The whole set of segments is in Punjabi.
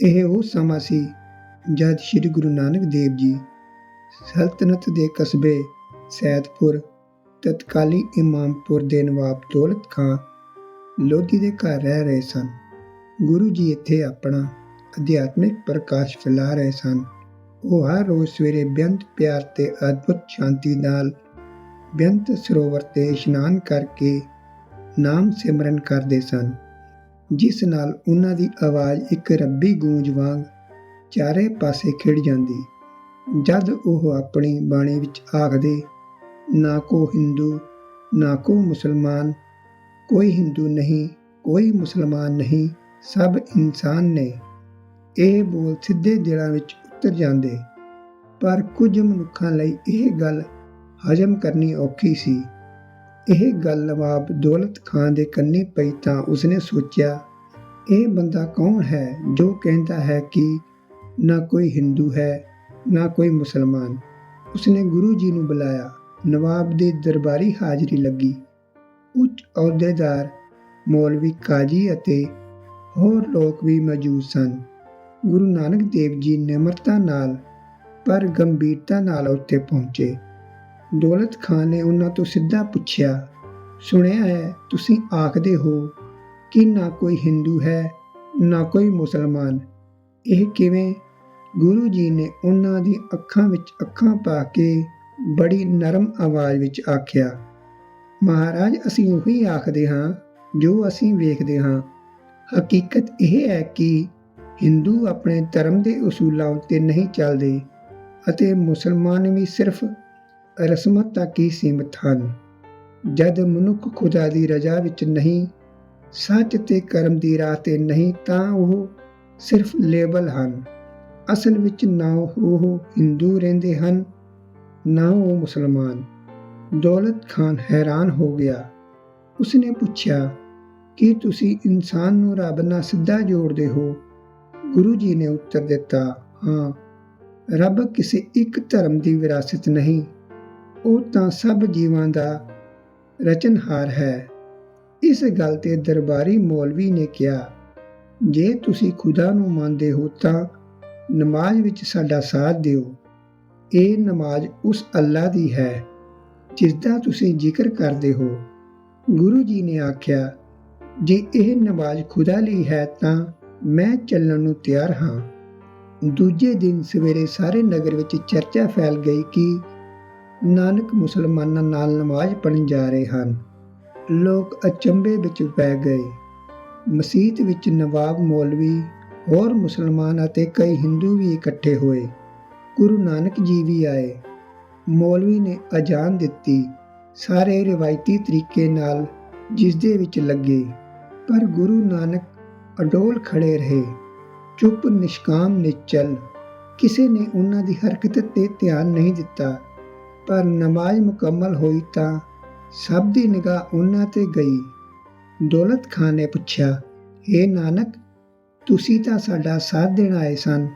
ਇਹ ਉਹ ਸਮਾਂ ਸੀ ਜਦ ਸ੍ਰੀ ਗੁਰੂ ਨਾਨਕ ਦੇਵ ਜੀ ਸਲਤਨਤ ਦੇ ਕਸਬੇ ਸੈਦਪੁਰ, ਤਤਕਾਲੀ ਇਮਾਮਪੁਰ ਦੇ ਨਵਾਬ ਦੌਲਤ ਖਾਂ ਲੋਧੀ ਦੇ ਘਰ ਰਹਿ ਰਹੇ ਸਨ। ਗੁਰੂ ਜੀ ਇੱਥੇ ਆਪਣਾ ਅਧਿਆਤਮਿਕ ਪ੍ਰਕਾਸ਼ ਫੈਲਾ ਰਹੇ ਸਨ। ਉਹ ਹਰ ਰੋਜ਼ ਸਵੇਰੇ ਬੇਅੰਤ ਪਿਆਰ ਤੇ ਅਦਭੁਤ ਸ਼ਾਂਤੀ ਨਾਲ ਬੇਅੰਤ ਸਰੋਵਰ ਤੇ ਇਸ਼ਨਾਨ ਕਰਕੇ ਨਾਮ ਸਿਮਰਨ ਕਰਦੇ ਸਨ। ਜਿਸ ਨਾਲ ਉਹਨਾਂ ਦੀ ਆਵਾਜ਼ ਇੱਕ ਰੱਬੀ ਗੂੰਜ ਵਾਂਗ ਚਾਰੇ ਪਾਸੇ ਖਿੜ ਜਾਂਦੀ। ਜਦ ਉਹ ਆਪਣੀ ਬਾਣੀ ਵਿੱਚ ਆਖਦੇ, ਨਾ ਕੋ ਹਿੰਦੂ, ਨਾ ਕੋ ਮੁਸਲਮਾਨ, ਕੋਈ ਹਿੰਦੂ ਨਹੀਂ, ਕੋਈ ਮੁਸਲਮਾਨ ਨਹੀਂ, ਸਭ ਇਨਸਾਨ ਨੇ। ਇਹ ਬੋਲ ਸਿੱਧੇ ਦਿਲਾਂ ਵਿੱਚ ਉਤਰ ਜਾਂਦੇ। ਪਰ ਕੁਝ ਮਨੁੱਖਾਂ ਲਈ ਇਹ ਗੱਲ ਹਜਮ ਕਰਨੀ ਔਖੀ ਸੀ। ਇਹ ਗੱਲ ਨਵਾਬ ਦੌਲਤ ਖਾਨ ਦੇ ਕੰਨੀ ਪਈ ਤਾਂ ਉਸਨੇ ਸੋਚਿਆ, ਇਹ ਬੰਦਾ ਕੌਣ ਹੈ ਜੋ ਕਹਿੰਦਾ ਹੈ ਕਿ ਨਾ ਕੋਈ ਹਿੰਦੂ ਹੈ, ਨਾ ਕੋਈ ਮੁਸਲਮਾਨ। ਉਸਨੇ ਗੁਰੂ ਜੀ ਨੂੰ ਬੁਲਾਇਆ। ਨਵਾਬ ਦੇ ਦਰਬਾਰੀ ਹਾਜ਼ਰੀ ਲੱਗੀ। ਉੱਚ ਅਹੁਦੇਦਾਰ, ਮੌਲਵੀ ਕਾਜੀ ਅਤੇ ਹੋਰ ਲੋਕ ਵੀ ਮੌਜੂਦ ਸਨ। ਗੁਰੂ ਨਾਨਕ ਦੇਵ ਜੀ ਨਿਮਰਤਾ ਨਾਲ, ਪਰ ਗੰਭੀਰਤਾ ਨਾਲ ਉੱਥੇ ਪਹੁੰਚੇ। ਦੌਲਤ ਖਾਨ ਨੇ ਉਹਨਾਂ ਤੋਂ ਸਿੱਧਾ ਪੁੱਛਿਆ, ਸੁਣਿਆ ਹੈ, ਤੁਸੀਂ ਆਖਦੇ ਹੋ ਕਿ ਨਾ ਕੋਈ ਹਿੰਦੂ ਹੈ, ਨਾ ਕੋਈ ਮੁਸਲਮਾਨ। ਇਹ ਕਿਵੇਂ? ਗੁਰੂ ਜੀ ਨੇ ਉਹਨਾਂ ਦੀ ਅੱਖਾਂ ਵਿੱਚ ਅੱਖਾਂ ਪਾ ਕੇ ਬੜੀ ਨਰਮ ਆਵਾਜ਼ ਵਿੱਚ ਆਖਿਆ, ਮਹਾਰਾਜ, ਅਸੀਂ ਉਹੀ ਆਖਦੇ ਹਾਂ ਜੋ ਅਸੀਂ ਵੇਖਦੇ ਹਾਂ। ਹਕੀਕਤ ਇਹ ਹੈ ਕਿ ਹਿੰਦੂ ਆਪਣੇ ਧਰਮ ਦੇ ਉਸੂਲਾਂ ਉੱਤੇ ਨਹੀਂ ਚੱਲਦੇ ਅਤੇ ਮੁਸਲਮਾਨ ਵੀ ਸਿਰਫ ਰਸਮਤ ਤੱਕ ਹੀ ਸੀਮਤ ਹਨ? ਜਦ ਮਨੁੱਖ ਖੁਦਾ ਦੀ ਰਜ਼ਾ ਵਿੱਚ ਨਹੀਂ, ਸੱਚ ਤੇ ਕਰਮ ਦੀ ਰਾਹ ਤੇ ਨਹੀਂ, ਤਾਂ ਉਹ ਸਿਰਫ ਲੇਬਲ ਹਨ। ਅਸਲ ਵਿੱਚ ਨਾ ਉਹ ਹਿੰਦੂ ਰਹਿੰਦੇ ਹਨ, ਨਾ ਉਹ ਮੁਸਲਮਾਨ। ਦੌਲਤ ਖਾਨ ਹੈਰਾਨ ਹੋ ਗਿਆ। ਉਸਨੇ ਪੁੱਛਿਆ, ਕਿ ਤੁਸੀਂ ਇਨਸਾਨ ਨੂੰ ਰੱਬ ਨਾਲ ਸਿੱਧਾ ਜੋੜਦੇ ਹੋ? ਗੁਰੂ ਜੀ ਨੇ ਉੱਤਰ ਦਿੱਤਾ, ਹਾਂ, ਰੱਬ ਕਿਸੇ ਇੱਕ ਧਰਮ ਦੀ ਵਿਰਾਸਤ ਨਹੀਂ। ਉਹ ਤਾਂ ਸਭ ਜੀਵਾਂ ਦਾ ਰਚਨਹਾਰ ਹੈ। ਇਸ ਗੱਲ ਤੇ ਦਰਬਾਰੀ ਮੌਲਵੀ ਨੇ ਕਿਹਾ, ਜੇ ਤੁਸੀਂ ਖੁਦਾ ਨੂੰ ਮੰਨਦੇ ਹੋ ਤਾਂ ਨਮਾਜ਼ ਵਿੱਚ ਸਾਡਾ ਸਾਥ ਦਿਓ। ਇਹ ਨਮਾਜ਼ ਉਸ ਅੱਲਾ ਦੀ ਹੈ ਜਿਸ ਦਾ ਤੁਸੀਂ ਜ਼ਿਕਰ ਕਰਦੇ ਹੋ। ਗੁਰੂ ਜੀ ਨੇ ਆਖਿਆ, ਜੇ ਇਹ ਨਮਾਜ਼ ਖੁਦਾ ਲਈ ਹੈ ਤਾਂ ਮੈਂ ਚੱਲਣ ਨੂੰ ਤਿਆਰ ਹਾਂ। ਦੂਜੇ ਦਿਨ ਸਵੇਰੇ ਸਾਰੇ ਨਗਰ ਵਿੱਚ ਚਰਚਾ ਫੈਲ ਗਈ ਕਿ ਨਾਨਕ ਮੁਸਲਮਾਨਾਂ ਨਾਲ ਨਮਾਜ਼ ਪੜ੍ਹਨ ਜਾ ਰਹੇ ਹਨ। ਲੋਕ ਅਚੰਭੇ ਵਿੱਚ ਪੈ ਗਏ। ਮਸਜਿਦ ਵਿੱਚ ਨਵਾਬ ਮੌਲਵੀ, ਹੋਰ ਮੁਸਲਮਾਨ ਅਤੇ ਕਈ ਹਿੰਦੂ ਵੀ ਇਕੱਠੇ ਹੋਏ। ਗੁਰੂ ਨਾਨਕ ਜੀ ਵੀ ਆਏ। ਮੌਲਵੀ ਨੇ ਅਜ਼ਾਨ ਦਿੱਤੀ। ਸਾਰੇ ਰਿਵਾਇਤੀ ਤਰੀਕੇ ਨਾਲ ਜਿਸ ਦੇ ਵਿੱਚ ਲੱਗੇ। ਪਰ ਗੁਰੂ ਨਾਨਕ ਅਡੋਲ ਖੜੇ ਰਹੇ। ਚੁੱਪ, ਨਿਸ਼ਕਾਮ, ਨਿਚਲ। ਕਿਸੇ ਨੇ ਉਹਨਾਂ ਦੀ ਹਰਕਤ ਤੇ ਧਿਆਨ ਨਹੀਂ ਦਿੱਤਾ। ਪਰ ਨਮਾਜ਼ ਮੁਕੰਮਲ ਹੋਈ ਤਾਂ ਸਭ ਦੀ ਨਿਗਾਹ ਉਹਨਾਂ ਤੇ ਗਈ। ਦੌਲਤ ਖਾਨ ਨੇ ਪੁੱਛਿਆ ਏ ਨਾਨਕ, ਤੁਸੀਂ ਤਾਂ ਸਾਡਾ ਸਾਥ ਦੇਣ ਆਏ ਸਨ,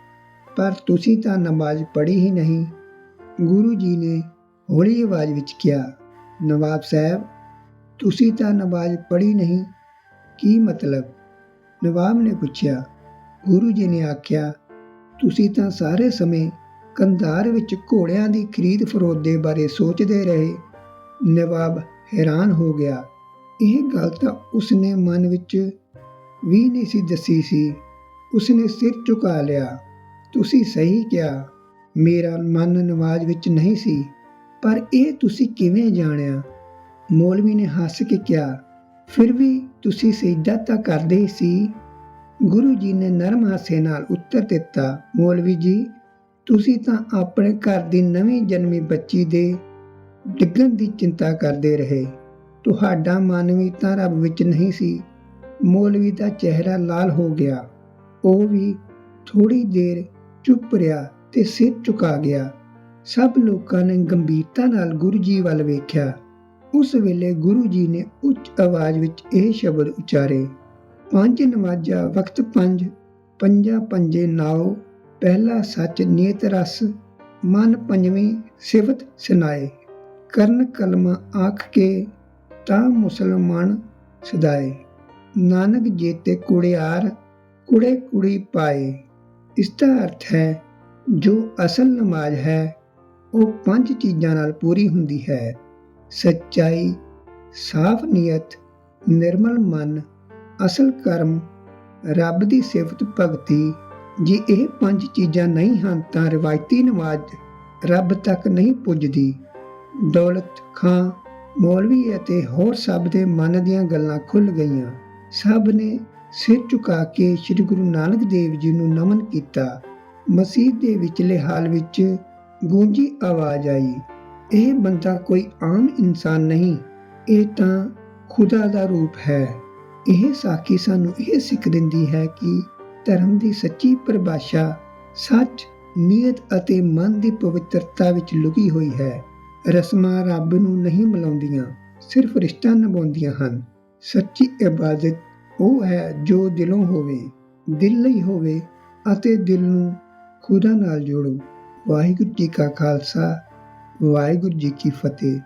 ਪਰ ਤੁਸੀਂ ਤਾਂ ਨਮਾਜ਼ ਪੜ੍ਹੀ ਹੀ ਨਹੀਂ। ਗੁਰੂ ਜੀ ਨੇ ਹੌਲੀ ਆਵਾਜ਼ ਵਿੱਚ ਕਿਹਾ, ਨਵਾਬ ਸਾਹਿਬ, ਤੁਸੀਂ ਤਾਂ ਨਮਾਜ਼ ਪੜ੍ਹੀ ਨਹੀਂ, ਕੀ ਮਤਲਬ? ਨਵਾਬ ਨੇ ਪੁੱਛਿਆ, ਗੁਰੂ ਜੀ ਨੇ ਆਖਿਆ, ਤੁਸੀਂ ਤਾਂ ਸਾਰੇ ਸਮੇਂ ਕੰਧਾਰ ਵਿੱਚ ਘੋੜਿਆਂ ਦੀ ਖਰੀਦ ਫਰੋਖਤ ਦੇ ਬਾਰੇ ਸੋਚਦੇ ਰਹੇ। ਨਵਾਬ ਹੈਰਾਨ ਹੋ ਗਿਆ। ਇਹ ਗੱਲ ਤਾਂ ਉਸਨੇ ਮਨ ਵਿੱਚ ਵੀ ਨਹੀਂ ਸੀ ਦੱਸੀ ਸੀ। ਉਸਨੇ ਸਿਰ ਝੁਕਾ ਲਿਆ। ਤੁਸੀਂ ਸਹੀ ਕਿਹਾ। ਮੇਰਾ ਮਨ ਨਮਾਜ਼ ਵਿੱਚ ਨਹੀਂ ਸੀ। ਪਰ ਇਹ ਤੁਸੀਂ ਕਿਵੇਂ ਜਾਣਿਆ? ਮੌਲਵੀ ਨੇ ਹੱਸ ਕੇ ਕਿਹਾ। ਫਿਰ ਵੀ ਤੁਸੀਂ ਸਜਦਾ ਤਾਂ ਕਰਦੇ ਹੀ ਸੀ? ਗੁਰੂ ਜੀ ਨੇ ਨਰਮ ਹਾਸੇ ਨਾਲ ਉੱਤਰ ਦਿੱਤਾ। ਮੌਲਵੀ ਜੀ ਤੁਸੀਂ ਤਾਂ ਆਪਣੇ ਘਰ ਦੀ ਨਵੀਂ ਜਨਮੀ ਬੱਚੀ ਦੇ ਡਿੱਗਣ ਦੀ ਚਿੰਤਾ ਕਰਦੇ ਰਹੇ। ਤੁਹਾਡਾ ਮਨ ਵੀ ਤਾਂ ਰੱਬ ਵਿੱਚ ਨਹੀਂ ਸੀ ਮੌਲਵੀ ਦਾ ਚਿਹਰਾ ਲਾਲ ਹੋ ਗਿਆ। ਉਹ ਵੀ ਥੋੜੀ ਦੇਰ ਚੁੱਪ ਰਿਹਾ ਤੇ ਸਿਰ ਝੁਕਾ ਗਿਆ। ਸਭ ਲੋਕਾਂ ਨੇ ਗੰਭੀਰਤਾ ਨਾਲ ਗੁਰੂ ਜੀ ਵੱਲ ਵੇਖਿਆ। ਉਸ ਵੇਲੇ ਗੁਰੂ ਜੀ ਨੇ ਉੱਚ ਆਵਾਜ਼ ਵਿੱਚ ਇਹ ਸ਼ਬਦ ਉਚਾਰੇ, ਪੰਜ ਨਮਾਜ਼ਾ ਵਕਤ ਪੰਜ, ਪੰਜਾ ਪੰਜੇ ਨਾਉ ਪਹਿਲਾ ਸੱਚ ਨੀਤ ਰਸ, ਮਨ ਪੰਜਵੀਂ ਸਿਵਤ ਸੁਨਾਏ। ਕਰਨ ਕਲਮਾ ਆਖ ਕੇ ਤਾਂ ਮੁਸਲਮਾਨ ਸਦਾਏ। ਨਾਨਕ ਜੀਤੇ ਕੁੜਿਆਰ, ਕੁੜੇ ਕੁੜੀ ਪਾਏ। ਇਸ ਦਾ ਅਰਥ ਹੈ, ਜੋ ਅਸਲ ਨਮਾਜ਼ ਹੈ, ਉਹ ਪੰਜ ਚੀਜ਼ਾਂ ਨਾਲ ਪੂਰੀ ਹੁੰਦੀ ਹੈ। ਸੱਚਾਈ, ਸਾਫ਼ ਨੀਅਤ ਨਿਰਮਲ ਮਨ, ਅਸਲ ਕਰਮ, ਰੱਬ ਦੀ ਸਿਫਤ ਭਗਤੀ ਜੇ ਇਹ ਪੰਜ ਚੀਜ਼ਾਂ ਨਹੀਂ ਹਨ ਤਾਂ ਰਵਾਇਤੀ ਨਮਾਜ਼ ਰੱਬ ਤੱਕ ਨਹੀਂ ਪੁੱਜਦੀ। ਦੌਲਤ, ਖਾਂ, ਮੌਲਵੀ ਅਤੇ ਹੋਰ ਸਭ ਦੇ ਮਨ ਦੀਆਂ ਗੱਲਾਂ ਖੁੱਲ ਗਈਆਂ। ਸਭ ਨੇ ਸਿਰ ਝੁਕਾ ਕੇ ਸ੍ਰੀ ਗੁਰੂ ਨਾਨਕ ਦੇਵ ਜੀ ਨੂੰ ਨਮਨ ਕੀਤਾ। ਮਸਜਿਦ ਦੇ ਵਿਚਲੇ ਹਾਲ ਵਿੱਚ ਗੂੰਜੀ ਆਵਾਜ਼ ਆਈ। ਇਹ ਬੰਦਾ ਕੋਈ ਆਮ ਇਨਸਾਨ ਨਹੀਂ, ਇਹ ਤਾਂ ਖੁਦਾ ਦਾ ਰੂਪ ਹੈ। ਇਹ ਸਾਖੀ ਸਾਨੂੰ ਇਹ ਸਿੱਖ ਦਿੰਦੀ ਹੈ ਕਿ ਧਰਮ ਦੀ ਸੱਚੀ ਪਰਿਭਾਸ਼ਾ ਸੱਚ ਨੀਅਤ ਅਤੇ ਮਨ ਦੀ ਪਵਿੱਤਰਤਾ ਵਿੱਚ ਲੁਕੀ ਹੋਈ ਹੈ। ਰਸਮਾਂ ਰੱਬ ਨੂੰ ਨਹੀਂ ਮਿਲਾਉਂਦੀਆਂ, ਸਿਰਫ ਰਿਸ਼ਤਾ ਨਿਭਾਉਂਦੀਆਂ ਹਨ। ਸੱਚੀ ਇਬਾਦਤ ਉਹ ਹੈ ਜੋ ਦਿਲੋਂ ਹੋਵੇ, ਦਿਲ ਲਈ ਹੋਵੇ ਅਤੇ ਦਿਲ ਨੂੰ ਖੁਦਾ ਨਾਲ ਜੋੜੋ। ਵਾਹਿਗੁਰੂ ਜੀ ਕਾ ਖਾਲਸਾ, ਵਾਹਿਗੁਰੂ ਜੀ ਕੀ ਫਤਿਹ।